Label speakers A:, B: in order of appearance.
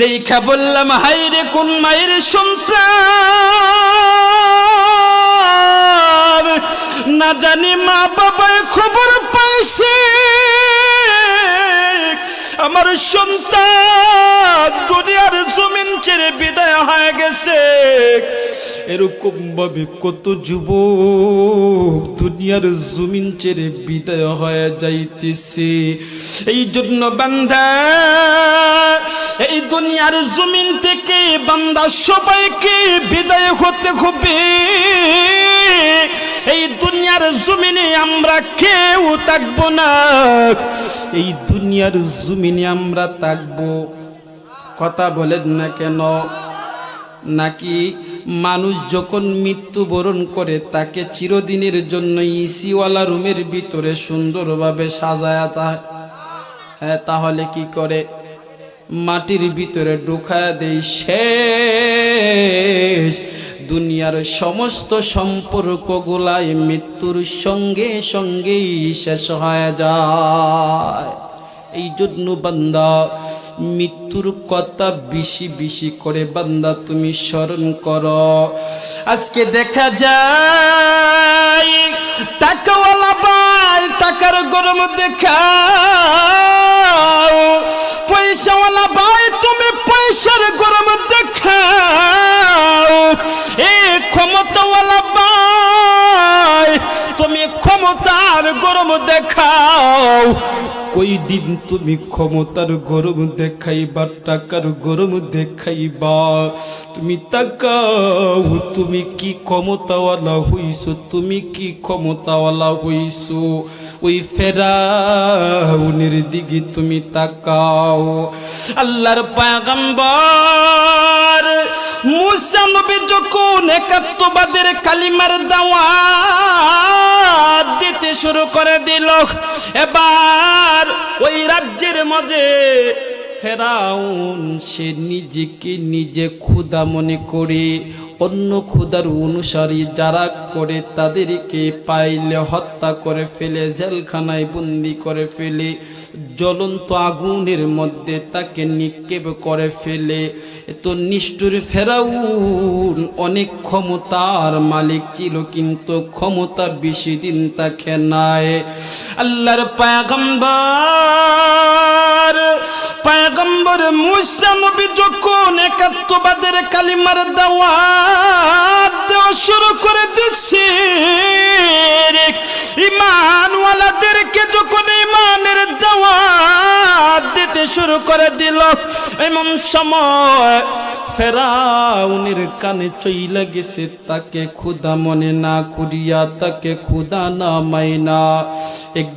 A: দেখা বললাম হাইরে কোন মায়ের সন্তান? না জানি মা বাবায় খবর পাইছে। আমার সন্তান দুনিয়ার জমিন ছেড়ে বিদায় হয়ে গেছে। এরকম ভাবে কত যুবক দুনিয়ার জমিন ছেড়ে বিদায় হয়ে যাইতেছে। এই জন্য বান্ধা এই দুনিয়ার জমিন থেকে বান্দা সবাইকে বিদায় হতে হবে। এই দুনিয়ার জমিনে আমরা কেউ থাকব না। এই দুনিয়ার জমিনে আমরা থাকব। কথা বলেন না কেন? নাকি মানুষ যখন মৃত্যুবরণ করে, তাকে চিরদিনের জন্য ইসিওয়ালা রুমের ভিতরে সুন্দরভাবে সাজায়া হ্যাঁ তাহলে কি করে? মাটির ভিতরে ঢুকায় দেই শেষ। দুনিয়ার সমস্ত সম্পর্কগুলাই মৃত্যুর সঙ্গে সঙ্গেই শেষ হয়ে যায়। এই জন্য বান্দা, মৃত্যুর কথা বেশি বেশি করে বান্দা তুমি স্মরণ করো। আজকে দেখা যায় টাকাওয়ালা ভাই টাকার গরম দেখাও। পয়সাওয়ালা ভাই, তুমি পয়সার গরম দেখাও। এ ক্ষমতাওয়ালা ভাই, তুমি ক্ষমতার গরম দেখাও। কই দিন তুমি ক্ষমতার গরম দেখাইবা টাকার গরম দেখাইবা? তুমি তাকাও, তুমি কি ক্ষমতাওয়ালা হইছো? তুমি কি ক্ষমতাওয়ালা হইছো? ওই ফেরাউনের দিকে তুমি তাকাও। আল্লাহর পায়গাম্বর মুসা নবী যখন একাত্মবাদের কালিমার দাওয়াত দিতে শুরু করে দিল, এবার ওই রাজ্যের মাঝে ফেরাউন সে নিজেকে নিজে ক্ষুদা মনে করে অন্য ক্ষুদার অনুসারী যারা করে তাদেরকে পাইলে হত্যা করে ফেলে, জেলখানায় বন্দি করে ফেলে, জ্বলন্ত আগুনের মধ্যে তাকে নিক্ষেপ করে ফেলে। তো নিষ্ঠুর ফেরাউন, অনেক ক্ষমতার মালিক ছিল কিন্তু ক্ষমতা বেশি দিন তাকে নাই। আল্লাহর পায়গম্বর পায়গম্বর মুসা নবী যখন একাত্মবাদের কালিমার দাওয়াত দেওয়া শুরু করে দিচ্ছে, ইমানওয়ালাদেরকে যখন ইমানের দাওয়াত দিতে শুরু করে দিল, এমন সময় ফেরাউনের কানে চইলা গেছে, তাকে ক্ষুদা মনে না করিয়া, তাকে ক্ষুদা না মাইনা এক